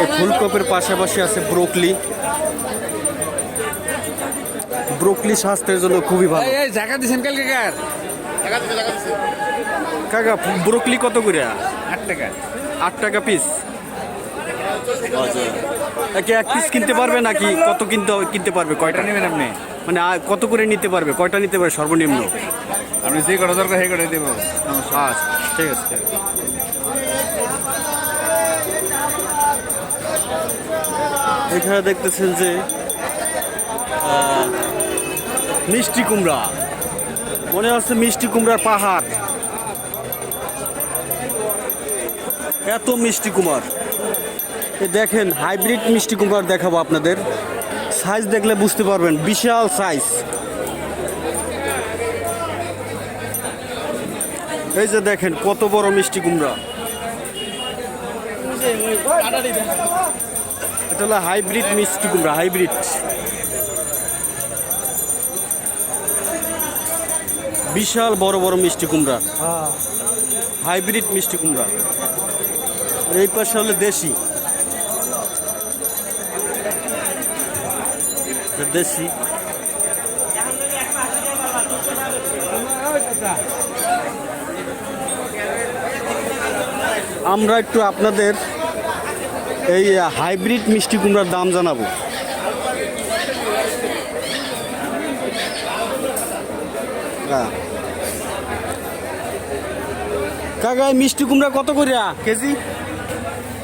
এই ফুলকপির পাশাপাশি আছে ব্রোকলি। ব্রোকলি স্বাস্থ্যের জন্য খুবই ভালো। এই জায়গা দিছেন কালকে কার? কাকা ব্রোকলি কত করে? আট টাকা। আট টাকা পিস একে এক পিস কিনতে পারবে নাকি? কত কিনতে কিনতে পারবে কয়টা? নেবেন আপনি? মানে কত করে নিতে পারবে? কয়টা নিতে পারবে? সর্বনিম্ন। আপনি যে কটা দরকার সেই কটা দেবো। আচ্ছা ঠিক আছে। এখানে দেখতেছেন যে মিষ্টি কুমড়া। মনে হচ্ছে মিষ্টি কুমড়ার পাহাড়। এত মিষ্টি কুমার। দেখেন, হাইব্রিড মিষ্টি কুমড়ার দেখাবো আপনাদের। সাইজ দেখলে বুঝতে পারবেন, বিশাল সাইজ। এই যে দেখেন, কত বড় মিষ্টি কুমড়া। এটা হলো হাইব্রিড মিষ্টি কুমড়া, হাইব্রিড। বিশাল বড় বড় মিষ্টি কুমড়া। হাইব্রিড মিষ্টি কুমড়া। এই পাশে হলো দেশি। দেশি। আমরা একটু আপনাদের এই হাইব্রিড মিষ্টি কুমড়ার দাম জানাব। হ্যাঁ। কাকা মিষ্টি কুমড়া কত করে কেজি?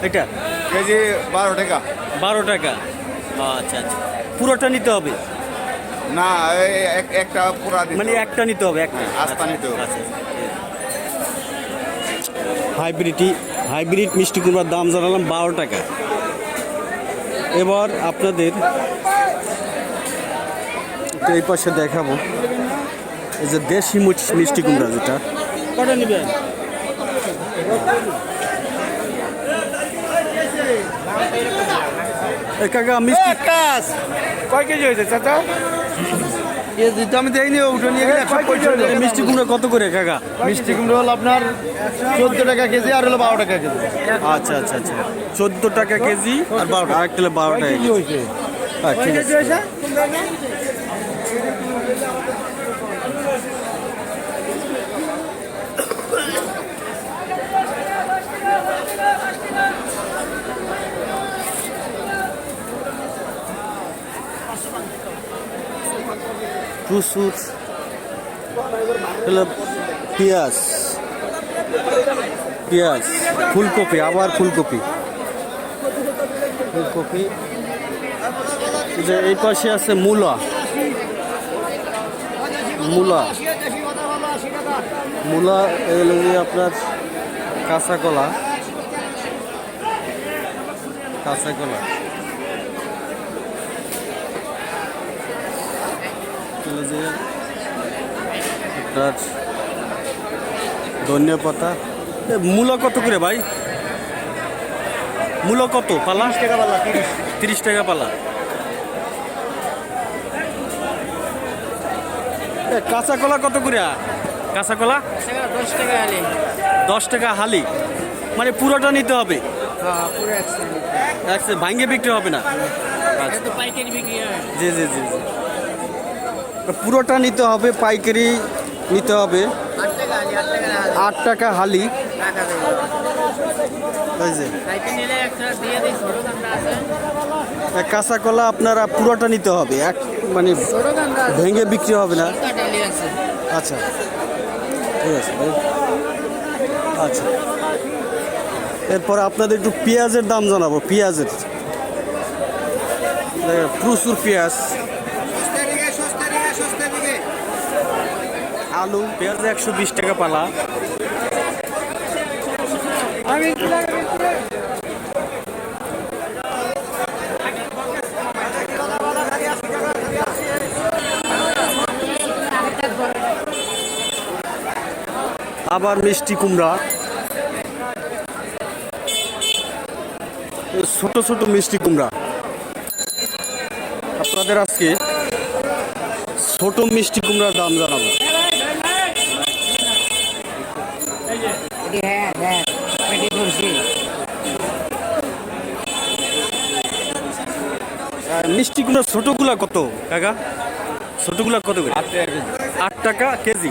এটা। কেজি বারো টাকা। বারো টাকা। আচ্ছা আচ্ছা। পুরোটা নিতে হবে? না এক- একটা পুরা মানে একটা নিতে হবে একটা। আস্তা নিতে হবে। আচ্ছা। হাইব্রিডই হাইব্রিড মিষ্টি কুমড়ার দাম জানালাম বারো টাকা। এবার আপনাদের এই পাশে দেখাবো। এই যে দেশি মুচ- মিষ্টি কুমড়া যেটা। কটা নেবেন? কাকা মিষ্টি কয় কেজি হয়েছে চাচা? কেজি তো আমি দেখিনি উঠে নিয়ে গেলে একশো পঁয়ষট্টি মিষ্টি কুমড়ো কত করে কাকা? মিষ্টি কুমড়ো হলো আপনার চোদ্দ টাকা কেজি আর হলো বারো টাকা কেজি। আচ্ছা আচ্ছা আচ্ছা। চোদ্দ টাকা কেজি আর বারো টাকা একটা বারো টাকা কেজি। হয়েছে? হ্যাঁ, ঠিক আছে। প্রচুর হলো পেঁয়াজ পেঁয়াজ, ফুলকপি, আবার ফুলকপি। ফুলকপি। যে এই পাশে আছে মূলা। মূলা। মূলা এগুলো আপনার কাঁচা কলা। কাঁচা কলা। এগুলো যে আপনার ধনিয়া পাতা। মূলা কত করে ভাই? মূলা কত? পালা? টাকা পালা তিরিশ। টাকা পালা। এ, কাঁচা কলা কত করে? কাঁচা কলা দশ টাকা আলে দশ টাকা হালি। মানে পুরোটা নিতে হবে? হ্যাঁ ভাঙ্গে বিক্রি হবে না? জি জি জি জি। পুরোটা নিতে হবে, পাইকারি নিতে হবে। আট টাকা হালি। কাঁচা কলা আপনারা পুরোটা নিতে হবে। এক মানে ভেঙে বিক্রি হবে না। আচ্ছা। ঠিক আছে। আচ্ছা। এরপর আপনাদের একটু পেঁয়াজের দাম জানাব, পেঁয়াজের। প্রচুর পেঁয়াজ। আলু পেঁয়াজ একশো বিশ টাকা পালা। আবার মিষ্টি কুমড়া। ছোট ছোট মিষ্টি কুমড়া। আপনাদের আজকে ছোট মিষ্টি কুমড়ার দাম জানাব। মিষ্টি কুমড়া ছোটগুলা কত কাকা? ছোটগুলা কত করে? আট টাকা কেজি?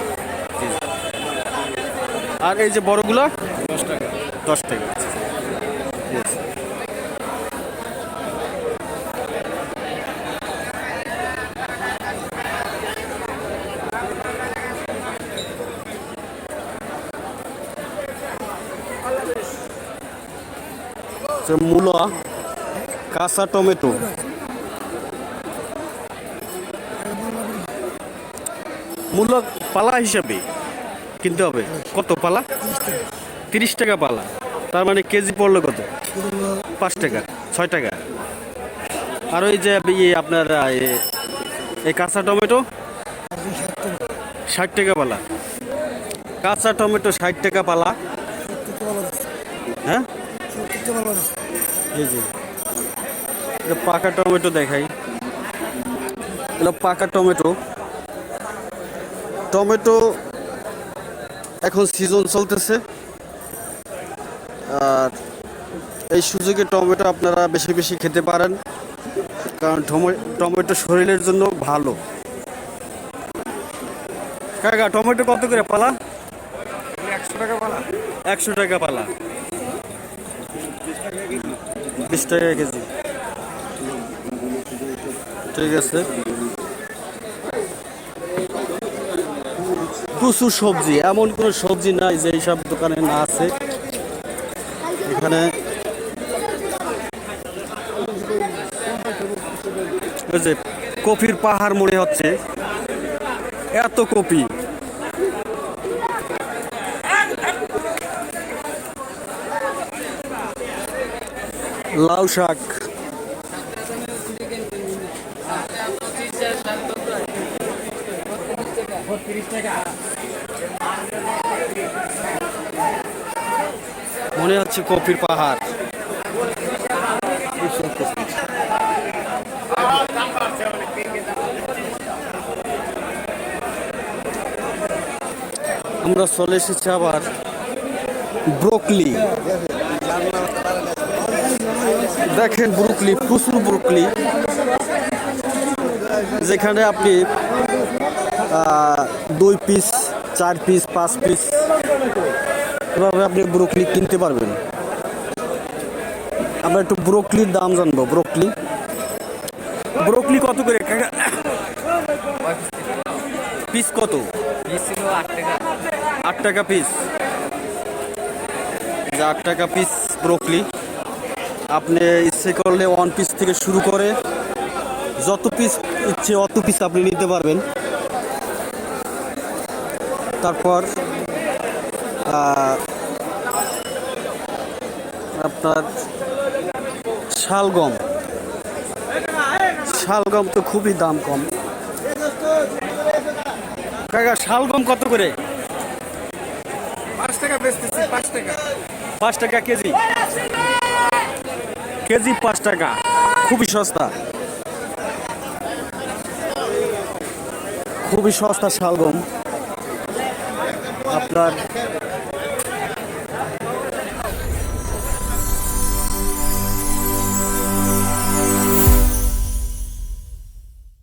আর এই যে বড়গুলা? দশ টাকা। দশ টাকা। যে মূলা কাঁচা টমেটো। মূলা পালা হিসাবে কিনতে হবে। কত পালা? তিরিশ টাকা পালা। তার মানে কেজি পড়ল কত? পাঁচ টাকা, ছয় টাকা। আর ওই যে আপনার এই কাঁচা টমেটো, ষাট টাকা পালা। কাঁচা টমেটো ষাট টাকা পালা। হ্যাঁ? পাকা টমেটো দেখাই। পাকা টমেটো। টমেটো এখন সিজন চলতেছে। আর এই সুযোগে টমেটো আপনারা বেশি বেশি খেতে পারেন কারণ টমেটো শরীরের জন্য ভালো। কাকা টমেটো কত করে পালা? একশো টাকা পালা। একশো টাকা পালা। বিশ টাকা কেজি। ঠিক আছে। প্রচুর সবজি, এমন কোনো সবজি নাই যে এইসব দোকানে না আছে। এখানে যে কফির পাহাড় মনে হচ্ছে। এত কপি। লাউ শাক। মনে হচ্ছে কপির পাহাড়। আমরা চলে এসেছি আবার ব্রোকলি। দেখেন ব্রুকলি, প্রচুর ব্রুকলি। যেখানে আপনি দুই পিস চার পিস পাঁচ পিস এভাবে আপনি ব্রোকলি কিনতে পারবেন। আমরা একটু ব্রোকলির দাম জানব, ব্রোকলি। ব্রোকলি কত করে? পিস কত? আট টাকা পিস আট টাকা পিস ব্রোকলি। আপনি ইচ্ছে করলে ওয়ান পিস থেকে শুরু করে যত পিস ইচ্ছে অত পিস আপনি নিতে পারবেন। তারপর আপনার শালগম। শালগম তো খুবই দাম কম। কাকা শালগম কত করে? পাঁচ টাকা বেচতেছি পাঁচ টাকা। পাঁচ টাকা কেজি? কেজি পাঁচ টাকা। খুবই সস্তা। খুবই সস্তা শালগম। ડોટ